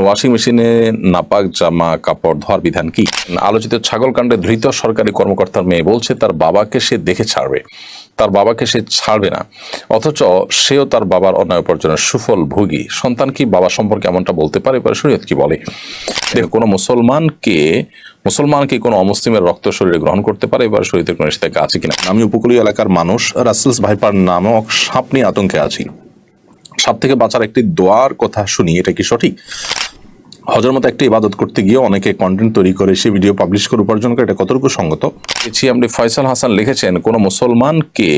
Washing মেশিনে নাপাক, জামা, কাপড় ধোয়ার বিধান কি? আলোচিত ছাগল কাণ্ডে ধৃত সরকারি কর্মকর্তার মেয়ে বলছে, তার বাবাকে সে দেখে ছাড়বে। তার বাবাকে সে ছাড়বে না। অথচ সেও তার বাবার অন্যায় উপার্জনের সুফল ভোগী। সন্তান কি বাবা সম্পর্কে এমনটা বলতে পারে? এবার শরীয়ত কি বলে? দেখো, কোনো মুসলমানকে মুসলমানকে কোনো অমুসলিমের রক্ত শরীরে গ্রহণ করতে পারে? এবার শরীরের কোনো নিষেধাজ্ঞা আছে কিনা? আমি উপকূলীয় এলাকার মানুষ, রাসেলস ভাইপার নামক সাপ নিয়ে আতঙ্কে আছি। সাপ থেকে বাঁচার একটি দোয়ার কথা শুনি, এটা কি সঠিক? হজর মতো একটা ইবাদত করতে গিয়ে অনেকে কন্টেন্ট তৈরি করে, সে ভিডিও পাবলিশ করে, উপার্জন করে, এটা কতটুকু সঙ্গত? এমডি ফয়সাল হাসান লিখেছেন, কোনো মুসলমানকে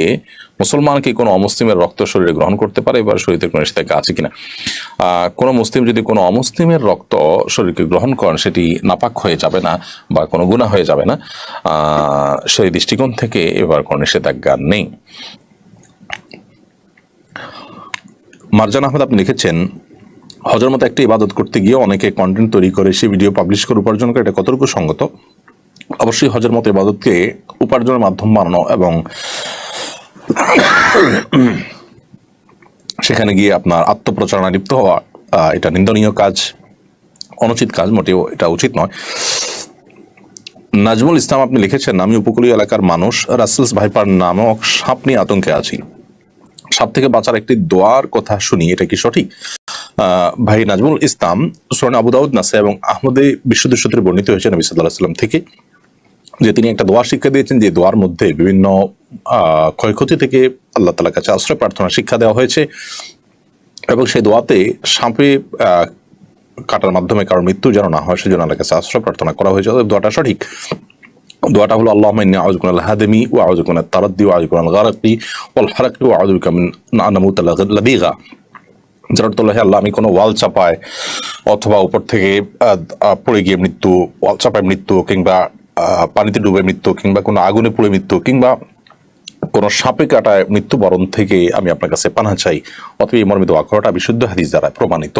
মুসলমানকে কোনো অমুসলিমের রক্ত শরীরে গ্রহণ করতে পারে? এবার শরীরে কোনো নিষেধাজ্ঞা আছে কিনা? কোনো মুসলিম যদি কোনো অমুসলিমের রক্ত শরীরকে গ্রহণ করেন, সেটি নাপাক হয়ে যাবে না বা কোনো গুণা হয়ে যাবে না। সেই দৃষ্টিকোণ থেকে এবার কোনো নিষেধাজ্ঞা নেই। মারজান আহমেদ আপনি লিখেছেন হজর মতো একটা ইবাদত করতে গিয়ে অনেকে কন্টেন্ট তৈরি করে সে ভিডিও পাবলিশ করে উপার্জন করে এটা কতটুকু সঙ্গত? অবশ্যই হজের মতো ইবাদতকে উপার্জনের মাধ্যম বানানো এবং সেখানে গিয়ে আপনার আত্মপ্রচারণা লিপ্ত হওয়া এটা নিন্দনীয় কাজ, অনুচিত কাজ, মোটেও এটা উচিত নয়। নাজমুল ইসলাম আপনি লিখেছেন, আমি উপকূলীয় এলাকার মানুষ, রাসেলস ভাইপার নামক সাপ নিয়ে আতঙ্কে আছি। সাপ থেকে বাঁচার একটি দোয়ার কথা শুনি, এটা কি সঠিক? ভাই নাজমুল ইসলাম সোহান আবু দাউদ নাসা এবং আহমদে বিশুদ্ধ সূত্রে বর্ণিত হয়েছে নবী সাল্লাহ সাল্লাম থেকে যে তিনি একটা দোয়ার শিক্ষা দিয়েছেন, যে দোয়ার মধ্যে বিভিন্ন ক্ষয়ক্ষতি থেকে আল্লাহ তালার কাছে আশ্রয় প্রার্থনা শিক্ষা দেওয়া হয়েছে এবং সেই দোয়াতে সাঁপে কাটার মাধ্যমে কারোর মৃত্যু যেন না হয়, সেজন্য আল্লাহর কাছে আশ্রয় প্রার্থনা করা হয়েছে। দোয়াটা সঠিক। দোয়াটা হলো আল্লাহ আউযু বিকা মিনাল হাদমি আউযু বিকা মিনাত তারাদ্দি ওয়া আউযু বিকা মিনাল গারাকি ওয়াল হারাকি ওয়া আউযু বিকা মিন আন নামুতা লাদিগা যার হলো, হে আল্লাহ আমি কোনো ওয়াল চাপায় অথবা উপর থেকে পড়ে গিয়ে মৃত্যু ওয়াল চাপায় মৃত্যু কিংবা পানিতে ডুবে মৃত্যু কিংবা কোনো আগুনে পুড়ে মৃত্যু কিংবা কোনো সাপে কাটায় মৃত্যুবরণ থেকে আমি আপনার কাছে পানা চাই। অথবা এই মর্মিত আগ্রহটা বিশুদ্ধ হাদিস দ্বারা প্রমাণিত।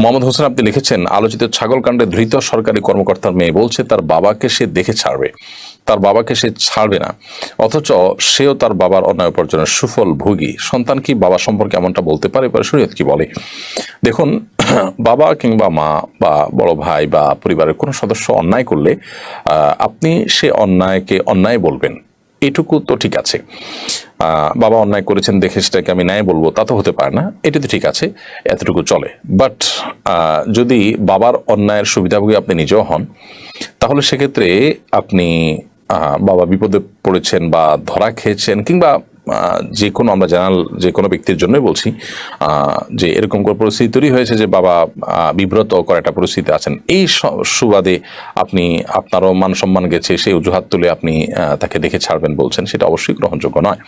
মোহাম্মদ হোসেন আপনি লিখেছেন আলোচিত ছাগল কাণ্ডে ধৃত সরকারি কর্মকর্তার মেয়ে বলছে তার বাবাকে সে দেখে ছাড়বে। তার বাবাকে সে ছাড়বে না। অথচ সেও তার বাবার অন্যায় উপার্জনের সুফল ভোগী। সন্তান কি বাবা সম্পর্কে এমনটা বলতে পারে? শরীয়ত কি বলে? দেখুন, বাবা কিংবা মা বা বড় ভাই বা পরিবারের কোনো সদস্য অন্যায় করলে আপনি সে অন্যায়কে অন্যায় বলবেন। এটুকু তো ঠিক আছে। বাবা অন্যায় করেছেন দেখে সেটাকে আমি ন্যায় বলব, তা তো হতে পারে না। এটা তো ঠিক আছে, এতটুকু চলে। বাট যদি বাবার অন্যায়ের সুবিধাভোগী আপনি নিজেও হন, তাহলে সেক্ষেত্রে আপনি বাবা বিপদে পড়েছেন বা ধরা খেয়েছেন কিংবা যে কোনো আমরা জানাল, যে কোনো ব্যক্তির জন্যই বলছি যে এরকম কোনো পরিস্থিতি তৈরি হয়েছে যে বাবা বিব্রত করা একটা পরিস্থিতি আছেন। এই সুবাদে আপনি আপনারও মান সম্মান গেছে, সেই অজুহাত তুলে আপনি তাকে দেখে ছাড়বেন বলছেন, সেটা অবশ্যই গ্রহণযোগ্য নয়।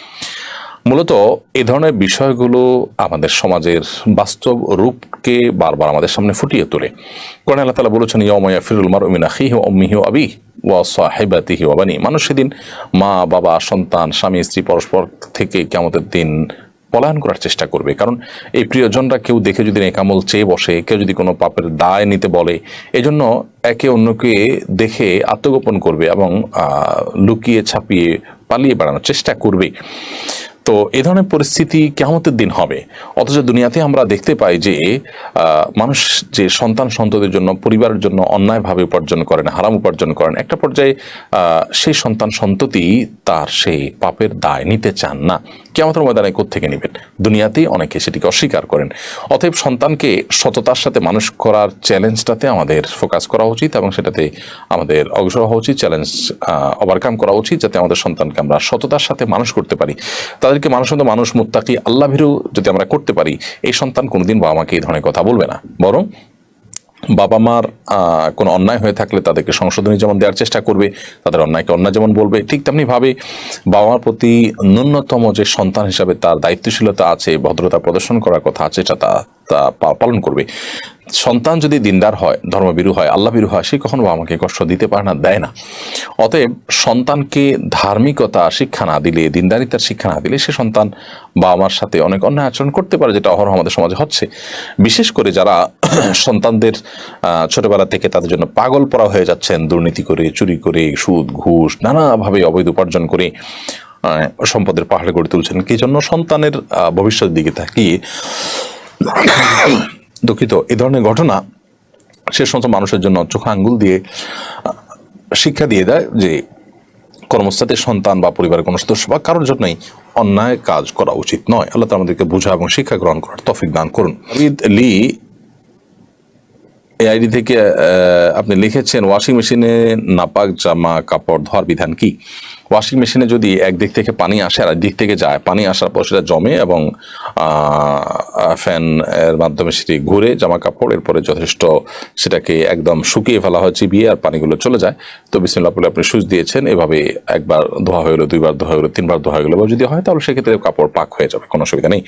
মূলত এ ধরনের বিষয়গুলো আমাদের সমাজের বাস্তব রূপকে বারবার আমাদের সামনে ফুটিয়ে তোলে। কোরআন আল্লাহ তালা বলেছেন ইয়ময়া ফিরুল মার উমিন আখিহি অম্মিহি আবি ওয়া সাহেবাতিহি ওয়াবানি মানুষ সেদিন মা, বাবা, সন্তান, স্বামী, স্ত্রী পরস্পর থেকে কেমতের দিন পলায়ন করার চেষ্টা করবে। কারণ এই প্রিয়জনরা কেউ দেখে যদি নেকামল চেয়ে বসে, কেউ যদি কোনো পাপের দায় নিতে বলে, এজন্য একে অন্যকে দেখে আত্মগোপন করবে এবং লুকিয়ে ছাপিয়ে পালিয়ে বেড়ানোর চেষ্টা করবে। তো এ ধরনের পরিস্থিতি কেমতের দিন হবে? অথচ দুনিয়াতে আমরা দেখতে পাই যে মানুষ যে সন্তান সন্ততির জন্য, পরিবারের জন্য অন্যায়ভাবে উপার্জন করেন, হারাম উপার্জন করেন, একটা পর্যায়ে সেই সন্তান সন্ততি তার সেই পাপের দায় নিতে চান না। কেমতের ময়দানে থেকে নেবেন? দুনিয়াতেই অনেকে সেটিকে অস্বীকার করেন। অতএব সন্তানকে সততার সাথে মানুষ করার চ্যালেঞ্জটাতে আমাদের ফোকাস করা উচিত এবং সেটাতে আমাদের অগ্রসর হওয়া উচিত চ্যালেঞ্জ ওভারকাম করা উচিত যাতে আমাদের সন্তানকে আমরা সততার সাথে মানুষ করতে পারি। তাদেরকে মানুষ মতো মানুষ, মুত্তাকি, আল্লাহ ভীরু যদি আমরা করতে পারি, এই সন্তান কোনোদিন বাবা মাকে এই ধরনের কথা বলবে না। বরং বাবা মার কোনো অন্যায় হয়ে থাকলে তাদেরকে সংশোধনী যেমন দেওয়ার চেষ্টা করবে তাদের অন্যায়কে অন্যায় যেমন বলবে ঠিক তেমনি ভাবে বাবা প্রতি ন্যূনতম যে সন্তান হিসাবে তার দায়িত্বশীলতা আছে ভদ্রতা প্রদর্শন করার কথা আছে সেটা তা তা পালন করবে। সন্তান যদি দিনদার হয় ধর্মবিরু হয় আল্লাহ বিরু হয় সে কখনো বাবা মাকে কষ্ট দিতে পারে না দেয় না। অতএব সন্তানকে ধার্মিকতা শিক্ষা না দিলে দিনদারিতার শিক্ষা না দিলে সে সন্তান বাবা মার সাথে অনেক অন্যায় আচরণ করতে পারে যেটা অহরহ আমাদের সমাজে হচ্ছে। বিশেষ করে যারা সন্তানদের আহ, ছোটবেলা থেকে তাদের জন্য পাগল পড়া হয়ে যাচ্ছেন। দুর্নীতি করে চুরি করে সুদ ঘুষ নানাভাবে অবৈধ উপার্জন করে সম্পদের পাহাড়ে গড়ে তুলছেন। কি জন্য? সন্তানের আহ, ভবিষ্যতের দিকে তাকিয়ে। দুঃখিত এ ধরনের ঘটনা সে সমস্ত মানুষের জন্য চোখা আঙ্গুল দিয়ে শিক্ষা দিয়ে দেয় যে কর্মস্থাতে সন্তান বা পরিবারের কোনো সদস্য বা কারোর জন্যই অন্যায় কাজ করা উচিত নয়। আল্লাহ আমাদেরকে বোঝা এবং শিক্ষা গ্রহণ করার তফিক দান করুন। লি এই আইডি থেকে আপনি লিখেছেন ওয়াশিং মেশিনে নাপাক জামা কাপড় ধোয়ার বিধান কি? ওয়াশিং মেশিনে যদি একদিক থেকে পানি আসে আর দিক থেকে যায়, পানি আসার পর সেটা জমে এবং ফ্যান এর মাধ্যমে সেটি ঘুরে জামা কাপড়, এরপরে যথেষ্ট সেটাকে একদম শুকিয়ে ফেলা হয়, চিবিয়ে আর পানিগুলো চলে যায়। তো বিসমিল্লাহ বলে আপনি সুচ দিয়েছেন, এভাবে একবার ধোয়া হয়ে গেলো, দুইবার ধোয়া হয়ে গেলো, তিনবার ধোয়া হয়ে গেলো যদি হয় তাহলে সেক্ষেত্রে কাপড় পাক হয়ে যাবে, কোনো অসুবিধা নেই।